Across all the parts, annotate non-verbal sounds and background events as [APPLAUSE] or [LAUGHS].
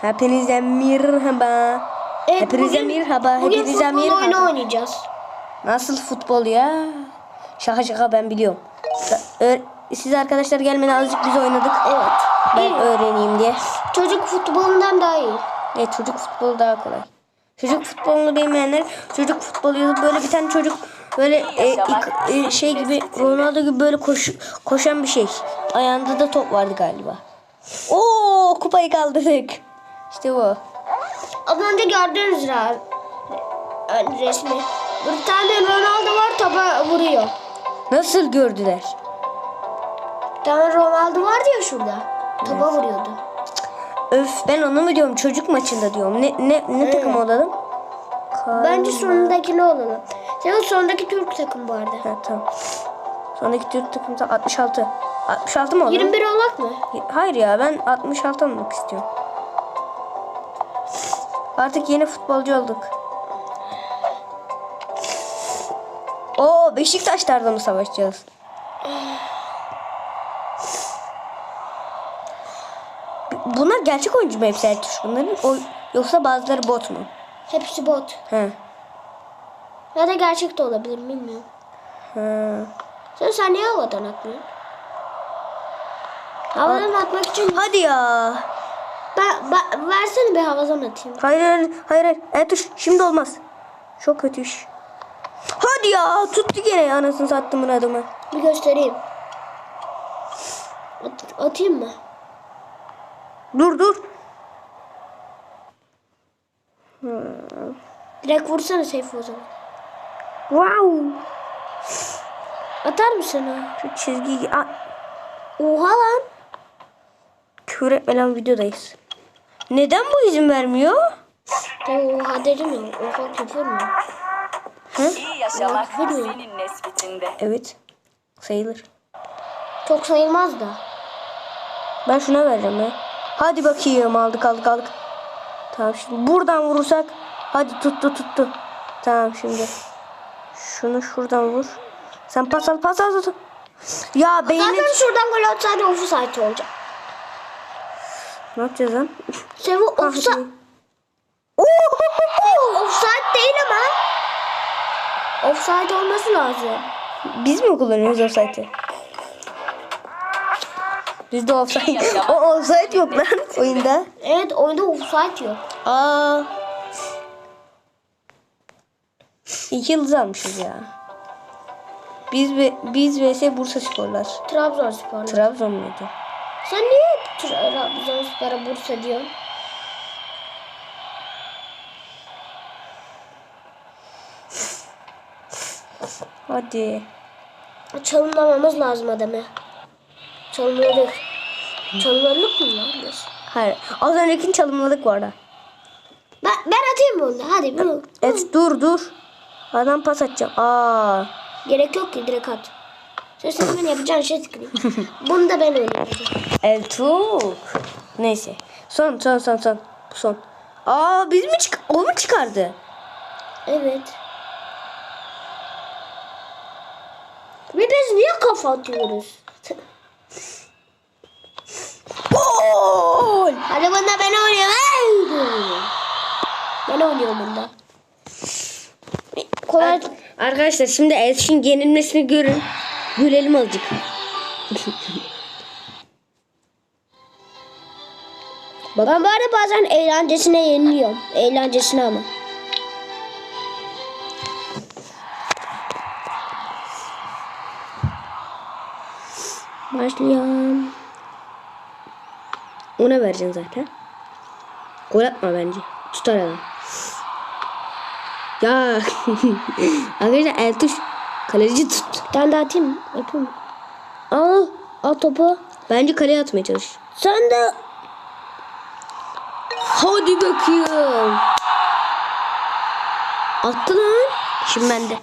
Hepinize merhaba. Evet, Hepinize bugün- merhaba. Bugün Hepinize futbol merhaba. oyunu oynayacağız. Nasıl futbol ya? Şaka şaka ben biliyorum. Siz arkadaşlar gelmeden azıcık biz oynadık. Evet. Ben İyi. öğreneyim diye. Çocuk futbolundan daha iyi. Evet çocuk futbolu daha kolay. Çocuk futbolunu bilmeyenler çocuk futbolu yazıp böyle bir tane çocuk böyle e, e, şey gibi Ronaldo gibi böyle koş, koşan bir şey. Ayağında da top vardı galiba. Oo kupayı kaldırdık. İşte bu. Az önce gördüğünüz resmi. Bir tane Ronaldo var topa vuruyor. Nasıl gördüler? Bir tane Ronaldo vardı ya şurada. Topa vuruyordu. Öf ben onu mu diyorum çocuk maçında diyorum. Ne ne ne takım olalım? Kar- Bence sonundakini olalım. Senin sondaki Türk takım bu arada. Ha, tamam. Sonraki Türk takımda 66. 66 mı olalım? 21 olak mı? Hayır ya ben 66 olmak istiyorum. Artık yeni futbolcu olduk. Oo Beşiktaşlarla mı savaşacağız? Bunlar gerçek oyuncu mu hepsi Ertuğrul bunların? O, yoksa bazıları bot mu? Hepsi bot. He. Ya da gerçek de olabilir bilmiyorum. He. Sen sen niye havadan atlıyorsun? Havadan atmak için Hadi ya. Ben, ben, versene bir havadan atayım. Hayır hayır hayır. hayır. Ertuğrul şimdi olmaz. Çok kötü iş. Hadi ya tuttu gene anasını sattımın adamı. Bir göstereyim. At, atayım mı? Dur dur. Direkt vursana Seyfi o zaman. Wow. Atar mısın ha? Şu çizgi... Aa, Oha lan. küfür etme lan videodayız. Neden bu izin vermiyor? Oha dedim ya. Oha küfür mü? İyi yaşamak Küfür mü? senin nesbitinde. Evet. Sayılır. Çok sayılmaz da. Ben şuna vereceğim ya. Hadi bakayım aldık aldık aldık. Tamam şimdi buradan vurursak. Hadi tuttu tuttu. Tamam şimdi. Şunu şuradan vur. Sen pas al pas al. tut. Ya beyni... Zaten şuradan gol atsaydı offside olacak. Ne yapacağız lan? Sevi offside. Oo! offside değil ama. Offside olması lazım. Biz mi kullanıyoruz offside'i? Bizde offside. [LAUGHS] o offside yok lan [LAUGHS] oyunda. Evet oyunda offside yok. Aa. İki yıldız almışız ya. Biz ve biz vs Bursa Sporlar. Trabzonspor. Trabzon muydu? Sen niye hep Trabzonspor'a Bursa diyorsun? Hadi. Çalımlamamız lazım adamı. Çalımladık. Çalımladık mı lan biz? Hayır. Az öncekini çalımladık bu arada. Ben, ben atayım onu? Hadi bunu. Evet dur dur. Adam pas atacağım. Aa. Gerek yok ki direkt at. Sen senin yapacağın şey sıkıntı. [LAUGHS] Bunu da ben oynayacağım. Eltuk. Neyse. Son son son son. Son. Aa biz mi çık o mu çıkardı? Evet. Ve biz niye kafa atıyoruz? Gol! Hadi bunda ben oynuyorum. Ben oynuyorum bunda. Kolay. Arkadaşlar şimdi Elçin yenilmesini görün. Gülelim azıcık. Ben bari bazen eğlencesine yeniliyorum. Eğlencesine ama. Başlayalım. Ona vereceksin zaten. Gol atma bence. Tutar adam. Ya. [LAUGHS] Arkadaşlar Eltuş kaleci tut. Tane daha atayım? Atayım? Al. Al topu. Bence kaleye atmaya çalış. Sen de Hadi bakayım. Attı lan. Şimdi bende.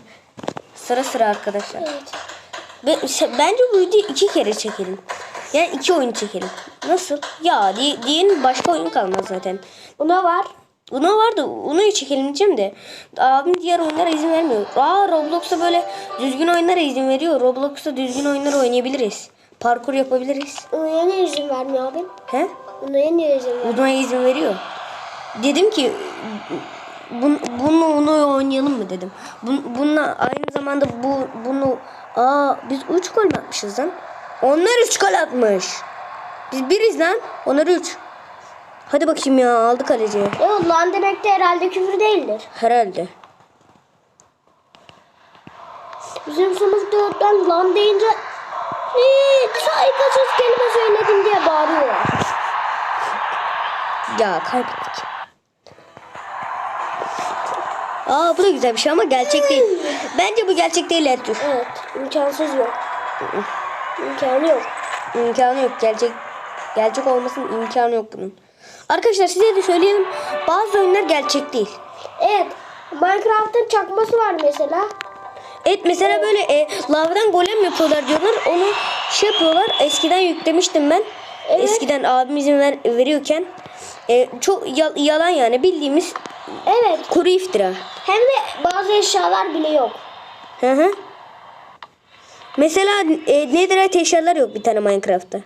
Sıra sıra arkadaşlar. Ben, bence bu videoyu iki kere çekelim. Yani iki oyun çekelim. Nasıl? Ya di diğerinin başka oyun kalmaz zaten. Buna var. Uno vardı. Uno'yu çekelim diyeceğim de. Abim diğer oyunlara izin vermiyor. Aa Roblox'ta böyle düzgün oyunlara izin veriyor. Roblox'ta düzgün oyunlar oynayabiliriz. Parkur yapabiliriz. Niye izin vermiyor abim? He? Buna niye izin ver? Buna izin veriyor. Dedim ki bun, bununla onu oynayalım mı dedim. Bun, bununla aynı zamanda bu bunu aa biz 3 gol atmışız lan? Onlar 3 gol atmış. Biz biriz lan. Onlar 3. Hadi bakayım ya aldı kaleciyi. Yok lan demek de herhalde küfür değildir. Herhalde. Bizim sınıfta ben lan deyince saygısız kelime söyledim diye bağırıyor. Ya kaybettik. Aa bu da güzel bir şey ama gerçek değil. Bence bu gerçek değil Ertuğrul. Evet imkansız yok. İmkanı yok. İmkanı yok. Gerçek gerçek olmasının imkanı yok bunun. Arkadaşlar size de söyleyelim. Bazı oyunlar gerçek değil. Evet Minecraft'ın çakması var mesela. Evet mesela böyle e, lavdan golem yapıyorlar diyorlar. Onu şey yapıyorlar. Eskiden yüklemiştim ben. Evet. Eskiden abim izin ver, veriyorken. E, çok ya- yalan yani bildiğimiz Evet kuru iftira. hem de bazı eşyalar bile yok. Hı hı. Mesela e, netherite eşyalar yok bir tane Minecraft'ta.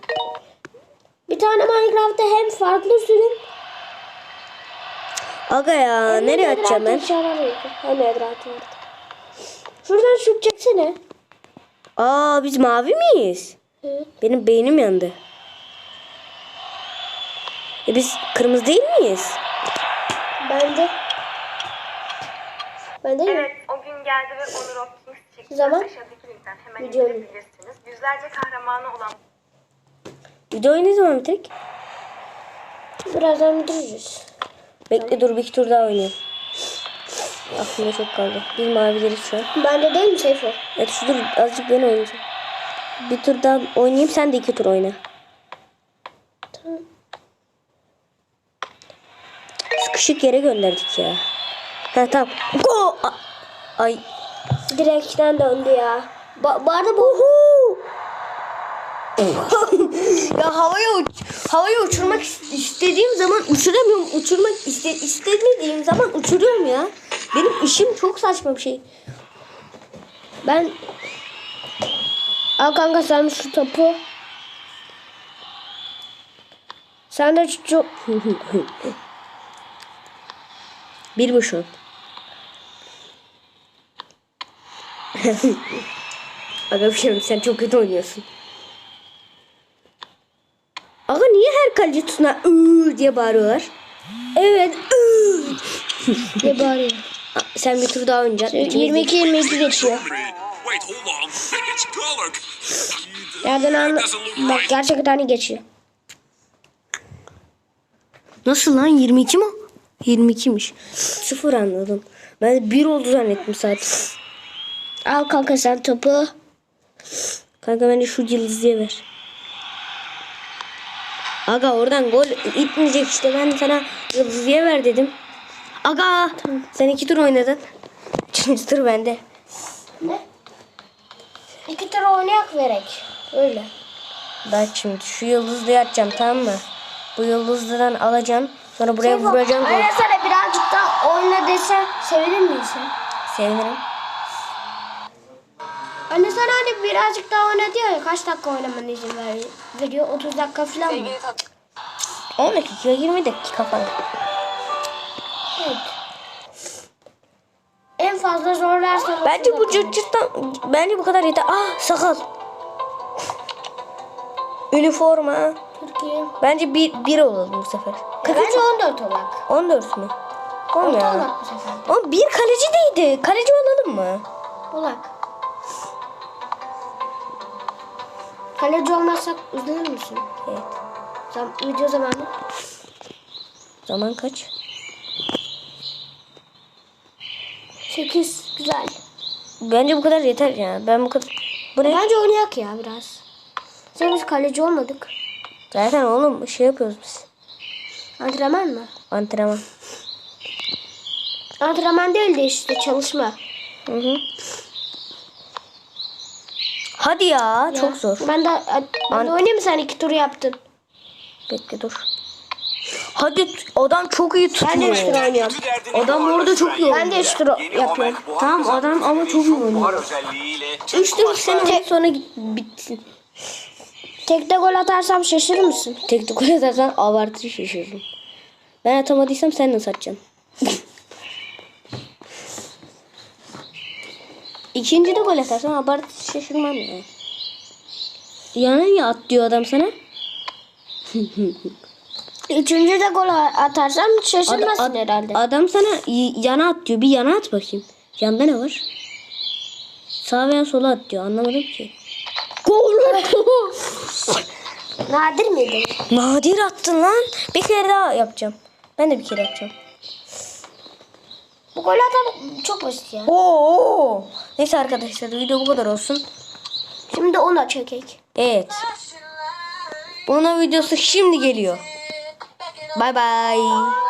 Bir tane Minecraft'ta hem farklı sürüm Aga ya hem nereye atacağım ben? Hem netherite vardı. Şuradan şut çeksene. Aa biz mavi miyiz? Evet. Benim beynim yandı. E biz kırmızı değil miyiz? Ben de. Ben de Evet, o gün geldi ve Onur Optimus çıktı. Zaman? Aşağıdaki linkten hemen Videonun. indirebilirsiniz. Yüzlerce kahramanı olan Videoyu ne zaman bitirecek? birazdan bitiririz. Bekle dur bir iki tur daha oynayayım. Aklımda çok kaldı. Biz mavileriz şu an. Ben de değil mi Seyfo? Evet şu dur azıcık ben oynayacağım. Bir tur daha oynayayım sen de iki tur oyna. Sıkışık yere gönderdik ya. Ha tamam. Go! A- Ay. Direkten döndü ya. Ba bu arada bu [LAUGHS] ya havaya uç havaya uçurmak is- istediğim zaman uçuramıyorum. Uçurmak iste istemediğim zaman uçuruyorum ya. Benim işim çok saçma bir şey. ben Al kanka sen şu topu. Sen de şu [LAUGHS] Bir bu şu. Aga bir şey sen çok kötü oynuyorsun. Aga niye her kaleci tutuna ıı diye bağırıyorlar? Evet ıı. ne bağırıyor? Aa, Sen bir tur daha oynayacaksın. İkimiz de- 22 22 geçiyor. Nereden anla? Bak gerçekten geçiyor. Nasıl lan 22 mi? 22'miş. Sıfır anladım. Ben 1 oldu zannettim zaten. Al kanka sen topu. Kanka bence şu yıldızıya ver. Aga oradan gol itmeyecek işte ben sana yıldızıya ver dedim. Aga sen iki tur oynadın. Üçüncü tur bende. Ne? İki tane oynayak verek. Öyle. Bak şimdi şu yıldızlığı atacağım tamam mı? Bu yıldızlıdan alacağım. Sonra buraya vuracağım. Gol. Anne sana birazcık daha oyna desen sevinir misin? Sevinirim. Anne sana hani birazcık daha oyna diyor ya kaç dakika oynamanı izin ver, veriyor? 30 dakika falan mı? 10 dakika 20 dakika falan. Evet. En fazla zorlarsan 30 Bence bu cırt cırttan bence bu kadar yeter. Ah sakal. Üniforma. Türkiye. Bence bir, bir olalım bu sefer. Bence 14 olak. 14 mü? Oğlum Orta ya. olak bu sefer. Ama bir kaleci değildi. Kaleci olalım mı? Olak. Kaleci olmazsak üzülür müsün? Evet. Zam video zamanı. Zaman kaç? 8 güzel. Bence bu kadar yeter ya. Ben bu kadar... Bu ne? Bence oynayak ya biraz. Sen biz kaleci olmadık. Zaten oğlum şey yapıyoruz biz. Antrenman mı? Antrenman. Antrenman değil de işte çalışma. Hı hı. Hadi ya, çok Ya. zor. Ben de, ben de oynayayım mı sen iki tur yaptın? Bekle dur. Hadi adam çok iyi Ben de üç tur tutuyor. oynuyorum. Adam orada çok iyi Ben de üç tur yapıyorum. Tamam adam ama çok iyi oynuyor. Üç tur sene sonra git- bitsin. Tekte gol atarsam şaşırır mısın? Tek de gol atarsan abartı şaşırırım. Ben atamadıysam sen nasıl atacaksın? İkinci de gol atarsan abartı şaşırmam ya. Yana niye at diyor adam sana? Üçüncü de gol atarsam Ad- şaşırmazsın ad- herhalde. Adam sana yana at diyor. Bir yana at bakayım. Yanda ne var? Sağ veya sola at diyor. Anlamadım ki. Gol! [LAUGHS] Nadir miydi? Nadir attın lan. Bir kere daha yapacağım. Ben de bir kere yapacağım. Bu gol atan çok basit ya. Oo. Neyse arkadaşlar video bu kadar olsun. Şimdi ona çekek. Evet. Bunun videosu şimdi geliyor. Bay bay.